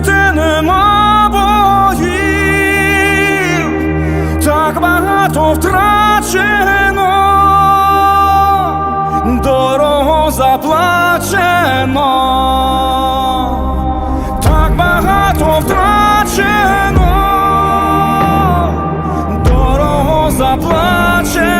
де нема боїв, так багато втрачено, дорого заплачено, так багато втрачено, дорого заплачено.